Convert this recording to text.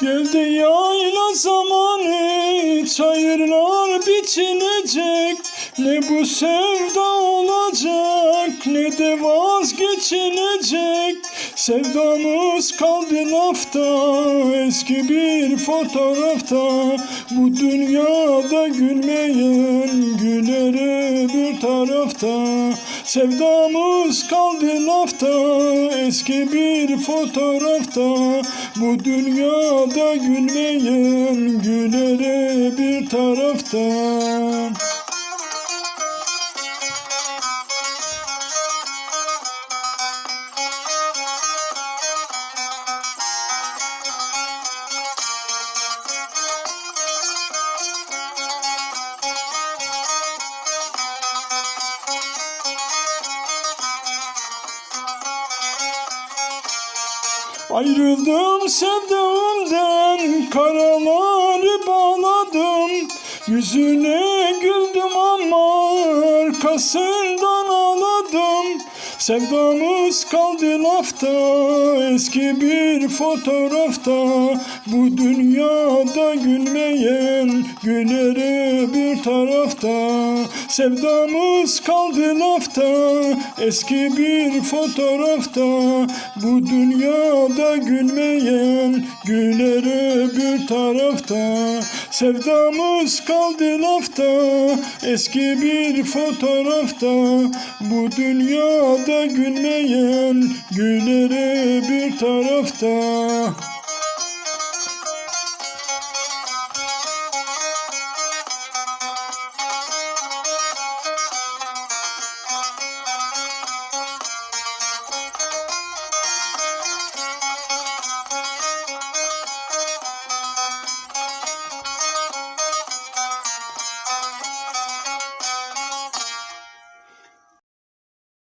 Geldi yayla zamanı çayırlar biçilecek. Ne bu sevda olacak ne de vazgeçilecek. Sevdamız kaldı lafta eski bir fotoğrafta. Bu dünyada gülmeyen gülere bir tarafta Sevdamız kaldı lafta eski bir fotoğrafta. Bu dünyada gülmeyen gülere bir tarafta Ayrıldım sevdamdan karaları bağladım. Yüzüne güldüm ama arkasından ağladım. Sevdamız kaldı lafta eski bir fotoğrafta. Bu dünyada gülmeyen gülere bir tarafta Sevdamız kaldı lafta eski bir fotoğrafta Bu dünyada gülmeyen gülere bir tarafta. Sevdamız kaldı lafta eski bir fotoğrafta. Bu dünyada gülmeyen gülere bir tarafta